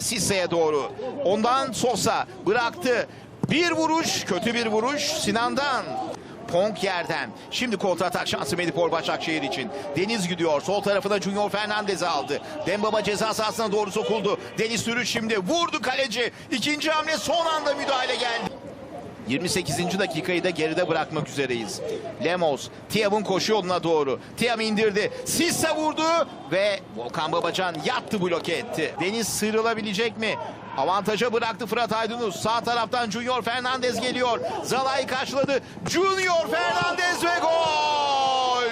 Sisse'ye doğru. Ondan Sosa bıraktı. Bir vuruş, kötü bir vuruş Sinan'dan. Ponk yerden. Şimdi kontratak şansı Medipol Başakşehir için. Deniz gidiyor. Sol tarafına Junior Fernandez'i aldı. Dembaba ceza sahasına doğru sokuldu. Deniz Sürüş şimdi vurdu kaleci. İkinci hamle son anda müdahale geldi. 28. dakikayı da geride bırakmak üzereyiz. Lemos, Tiam'ın koşu yoluna doğru. Tiam indirdi. Sisse vurdu ve Volkan Babacan yattı bloke etti. Deniz sıyrılabilecek mi? Avantaja bıraktı Fırat Aydınus. Sağ taraftan Junior Fernandez geliyor. Zalai karşıladı. Junior Fernandez ve gol!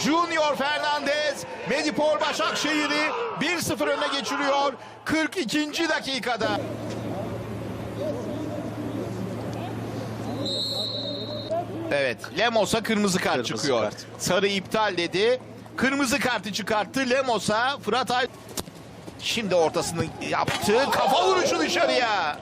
Junior Fernandez Medipol Başakşehir'i 1-0 öne geçiriyor 42. dakikada. Evet, Lemos'a kırmızı kart Kırmızı çıkıyor. kart. Sarı iptal dedi. Kırmızı kartı çıkarttı Lemos'a. Fırat Ay Şimdi ortasını yaptı. Kafa vuruşu dışarıya.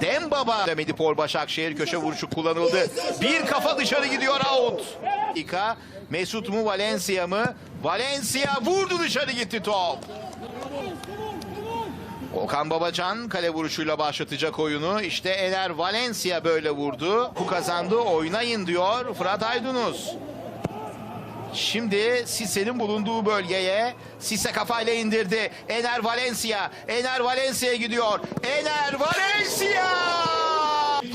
Dembaba. Medipol Başakşehir köşe vuruşu kullanıldı. Bir kafa dışarı gidiyor out. Dakika. Mesut mu Valencia mı? Valencia vurdu dışarı gitti top. Okan Babacan kale vuruşuyla başlatacak oyunu. İşte Ener Valencia böyle vurdu. Bu kazandı oynayın diyor Fırat Aydınus. Şimdi Sisse'nin bulunduğu bölgeye Sisse kafayla indirdi. Ener Valencia. Ener Valencia'ya gidiyor. Ener Valencia!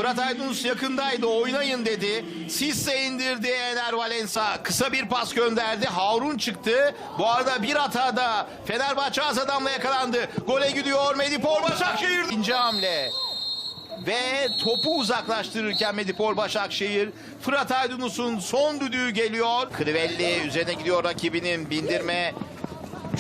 Fırat Aydınus yakındaydı oynayın dedi. Sisse indirdi Ener Valencia. Kısa bir pas gönderdi. Harun çıktı. Bu arada bir hatada Fenerbahçe az adamla yakalandı. Gole gidiyor Medipol Başakşehir. İkinci hamle. Ve topu uzaklaştırırken Medipol Başakşehir Fırat Aydınus'un son düdüğü geliyor. Crivelli üzerine gidiyor rakibinin bindirme.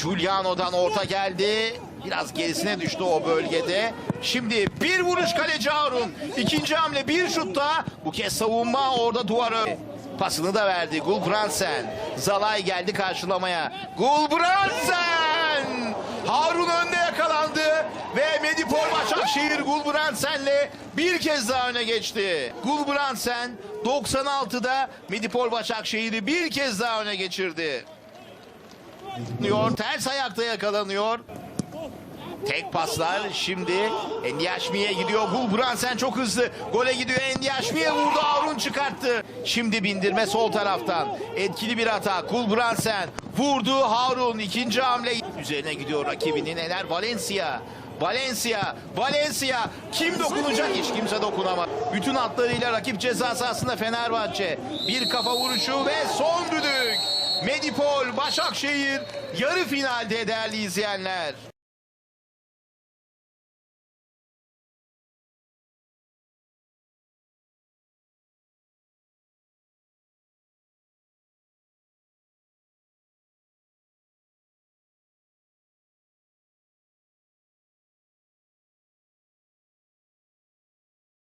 Giuliano'dan orta geldi. Biraz gerisine düştü o bölgede. Şimdi bir vuruş kaleci Harun. İkinci hamle bir şutta. Bu kez savunma orada duvarı. Pasını da verdi Gulbrandsen. Zalay geldi karşılamaya. Gulbrandsen! Harun önde yakalandı ve Medipol Başakşehir Gulbrandsen'le bir kez daha öne geçti. Gulbrandsen 96'da Medipol Başakşehir'i bir kez daha öne geçirdi. Diyor, ters ayakta yakalanıyor. Tek paslar şimdi Endiaşmi'ye gidiyor. Gulbrandsen çok hızlı. Gole gidiyor Endiaşmi'ye vurdu. Harun çıkarttı. Şimdi bindirme sol taraftan. Etkili bir hata. Gulbrandsen vurdu. Harun ikinci hamle. Üzerine gidiyor rakibinin Ener Valencia. Valencia, Valencia kim dokunacak? Hiç kimse dokunamaz. Bütün hatlarıyla rakip ceza sahasında Fenerbahçe. Bir kafa vuruşu ve son düdük. Medipol, Başakşehir yarı finalde değerli izleyenler.